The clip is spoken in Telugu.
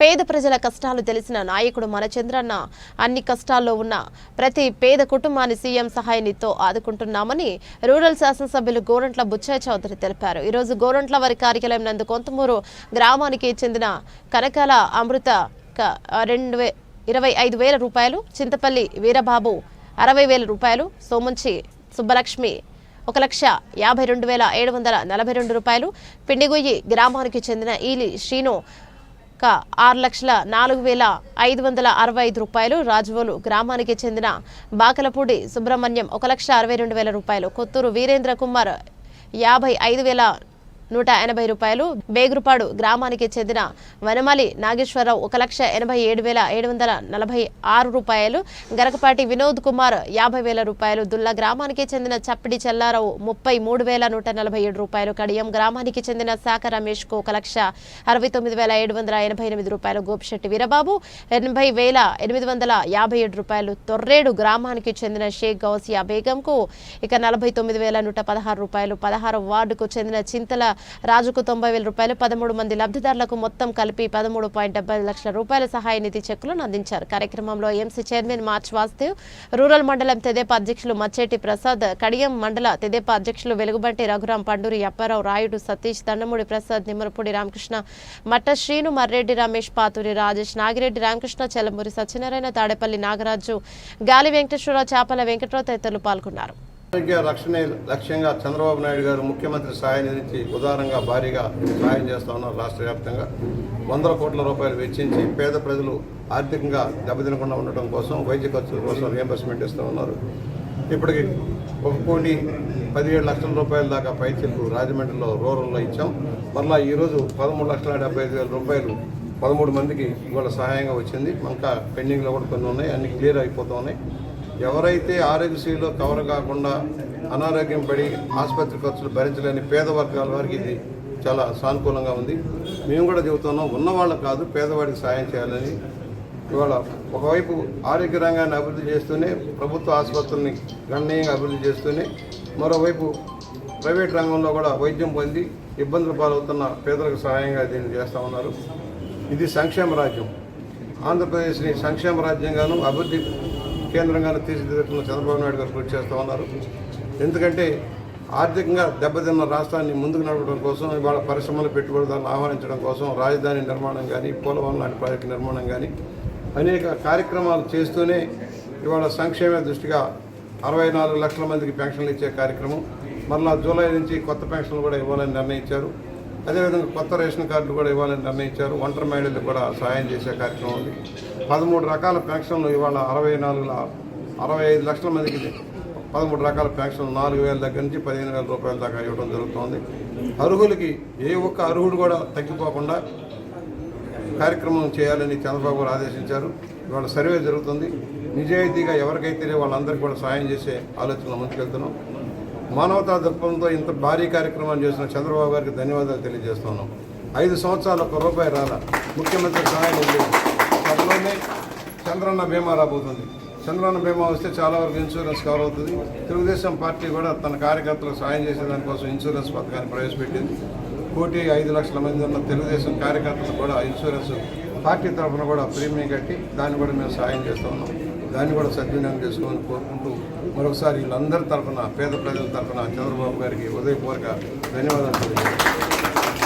పేద ప్రజల కష్టాలు తెలిసిన నాయకుడు మనచంద్రన్న అన్ని కష్టాల్లో ఉన్న ప్రతి పేద కుటుంబాన్ని సీఎం సహాయనితో ఆదుకుంటున్నామని రూరల్ శాసనసభ్యులు గోరంట్ల బుచ్చయ్య చౌదరి తెలిపారు. ఈరోజు గోరంట్ల వారి కార్యాలయం నందు కొంతమూరు గ్రామానికి చెందిన కనకాల అమృత క- రెండు వే ఇరవై ఐదు వేల రూపాయలు చింతపల్లి వీరబాబు అరవై వేల రూపాయలు సోమంచి సుబ్బలక్ష్మి ఒక లక్ష యాభై రెండు వేల ఏడు వందల నలభై రెండు రూపాయలు పిండిగొయ్యి గ్రామానికి చెందిన ఈలి శ్రీను ఆరు లక్షల నాలుగు వేల ఐదు వందల అరవై ఐదు రూపాయలు రాజవోలు గ్రామానికి చెందిన బాకలపూడి సుబ్రహ్మణ్యం ఒక లక్ష అరవై రెండు వేల రూపాయలు. కొత్తూరు వీరేంద్ర కుమార్ యాభై ఐదు వేల నూట ఎనభై రూపాయలు. బేగురుపాడు గ్రామానికి చెందిన వనమలి నాగేశ్వరరావు ఒక లక్ష ఎనభై ఏడు వేల ఏడు వందల నలభై ఆరు రూపాయలు. గరకపాటి వినోద్ కుమార్ యాభై వేల రూపాయలు. దుల్లా గ్రామానికి చెందిన చప్పిడి చెల్లారావు ముప్పై మూడు వేల నూట నలభై ఏడు రూపాయలు. కడియం గ్రామానికి చెందిన శాఖ రమేష్కు ఒక లక్ష అరవై తొమ్మిది వేల ఏడు వందల ఎనభై ఎనిమిది రూపాయలు. గోపిశెట్టి వీరబాబు ఎనభై వేల ఎనిమిది వందల యాభై ఏడు రూపాయలు. తొర్రేడు గ్రామానికి చెందిన షేక్ గౌసియా బేగంకు ఇక నలభై తొమ్మిది వేల నూట పదహారు రూపాయలు. పదహారు వార్డుకు చెందిన చింతల రాజుకు తొంభై వేల రూపాయలు పదమూడు మంది లబ్ధిదారులకు మొత్తం కలిపి పదమూడు పాయింట్ డెబ్బై లక్షల రూపాయల సహాయ నిధి చెక్కులను అందించారు. కార్యక్రమంలో ఎంసీ చైర్మన్ మార్చ్ వాసుదేవ్ రూరల్ మండలం తెదేపా అధ్యక్షులు మచ్చేటి ప్రసాద్ కడియం మండల తెదేపా అధ్యక్షులు వెలుగుబంటి రఘురాం పండూరి అప్పారావు రాయుడు సతీష్ దండమూడి ప్రసాద్ నిమ్మరపూడి రామకృష్ణ మట్ట శ్రీను మర్రెడ్డి రమేష్ పాతూరి రాజేష్ నాగిరెడ్డి రామకృష్ణ చెలమూరి సత్యనారాయణ తాడేపల్లి నాగరాజు గాలి వెంకటేశ్వరరావు చాపల వెంకట్రావు తదితరులు పాల్గొన్నారు. ఆరోగ్య రక్షణే లక్ష్యంగా చంద్రబాబు నాయుడు గారు ముఖ్యమంత్రి సహాయ నిధించి ఉదారంగా భారీగా సహాయం చేస్తా ఉన్నారు రాష్ట్ర వ్యాప్తంగా. వందల కోట్ల రూపాయలు వెచ్చించి పేద ప్రజలు ఆర్థికంగా దెబ్బతినకుండా ఉండటం కోసం వైద్య ఖర్చుల కోసం రియంబర్స్మెంట్ ఇస్తూ ఉన్నారు. ఇప్పటికి ఒక కోటి పదిహేడు లక్షల రూపాయల దాకా పైచీలకు రాజమండ్రిలో రూరల్లో ఇచ్చాం. మరలా ఈరోజు పదమూడు లక్షల డెబ్బై ఐదు వేల రూపాయలు పదమూడు మందికి ఇవాళ సహాయంగా వచ్చింది. ఇంకా పెండింగ్లో కూడా కొన్ని ఉన్నాయి. అన్ని క్లియర్ అయిపోతూ ఉన్నాయి. ఎవరైతే ఆరోగ్యశ్రీలో కవర్ కాకుండా అనారోగ్యం పడి ఆసుపత్రి ఖర్చులు భరించలేని పేద వర్గాల వారికి ఇది చాలా సానుకూలంగా ఉంది. మేము కూడా చెబుతున్నాం ఉన్నవాళ్ళకి కాదు పేదవాడికి సాయం చేయాలని. ఇవాళ ఒకవైపు ఆరోగ్య రంగాన్ని అభివృద్ధి చేస్తూనే ప్రభుత్వ ఆసుపత్రుల్ని గణనీయంగా అభివృద్ధి చేస్తూనే మరోవైపు ప్రైవేట్ రంగంలో కూడా వైద్యం పొంది ఇబ్బందులు పాలవుతున్న పేదలకు సహాయంగా దీన్ని చేస్తూ ఉన్నారు. ఇది సంక్షేమ రాజ్యం. ఆంధ్రప్రదేశ్ని సంక్షేమ రాజ్యంగాను అభివృద్ధి కేంద్రంగానే తీర్చిదిద్దుతున్న చంద్రబాబు నాయుడు గారు కృషి చేస్తూ ఉన్నారు. ఎందుకంటే ఆర్థికంగా దెబ్బతిన్న రాష్ట్రాన్ని ముందుకు నడపడం కోసం ఇవాళ పరిశ్రమలు పెట్టుబడిదారులను ఆహ్వానించడం కోసం రాజధాని నిర్మాణం కానీ పోలవరం లాంటి ప్రాజెక్టు నిర్మాణం కానీ అనేక కార్యక్రమాలు చేస్తూనే ఇవాళ సంక్షేమ దృష్టిగా అరవై నాలుగు లక్షల మందికి పెన్షన్లు ఇచ్చే కార్యక్రమం మరలా జూలై నుంచి కొత్త పెన్షన్లు కూడా ఇవ్వాలని నిర్ణయించారు. అదేవిధంగా కొత్త రేషన్ కార్డులు కూడా ఇవ్వాలని నిర్ణయించారు. ఒంటరి మహిళలకు కూడా సహాయం చేసే కార్యక్రమం ఉంది. పదమూడు రకాల పెన్షన్లు ఇవాళ అరవై నాలుగు అరవై ఐదు లక్షల మందికి పదమూడు రకాల పెన్షన్లు నాలుగు వేల దగ్గర నుంచి పదిహేను వేల రూపాయల దాకా ఇవ్వడం జరుగుతోంది. అర్హులకి ఏ ఒక్క అర్హుడు కూడా తగ్గిపోకుండా కార్యక్రమం చేయాలని చంద్రబాబు గారు ఆదేశించారు. ఇవాళ సర్వే జరుగుతుంది. నిజాయితీగా ఎవరికైతే వాళ్ళందరికీ కూడా సాయం చేసే ఆలోచనలో ముందుకెళ్తున్నాం. మానవతా దృక్పథంతో ఇంత భారీ కార్యక్రమాలు చేసిన చంద్రబాబు గారికి ధన్యవాదాలు తెలియజేస్తున్నాం. ఐదు సంవత్సరాలు ఒక రూపాయి రాలా. ముఖ్యమంత్రి సహాయం ఉంది. త్వరలోనే చంద్రన్న బీమా రాబోతుంది. చంద్రన్న బీమా వస్తే చాలా వరకు ఇన్సూరెన్స్ కవర్ అవుతుంది. తెలుగుదేశం పార్టీ కూడా తన కార్యకర్తలకు సాయం చేసే దానికోసం ఇన్సూరెన్స్ పథకాన్ని ప్రవేశపెట్టింది. కోటి ఐదు లక్షల మంది ఉన్న తెలుగుదేశం కార్యకర్తలు కూడా ఇన్సూరెన్స్ పార్టీ తరఫున కూడా ప్రీమియం కట్టి దాన్ని కూడా మేము సాయం చేస్తూ ఉన్నాం. దాన్ని కూడా సద్వినియోగం చేసుకోవాలని కోరుకుంటూ మరొకసారి వీళ్ళందరి తరఫున పేద ప్రజల తరఫున చంద్రబాబు గారికి హృదయపూర్వక ధన్యవాదాలు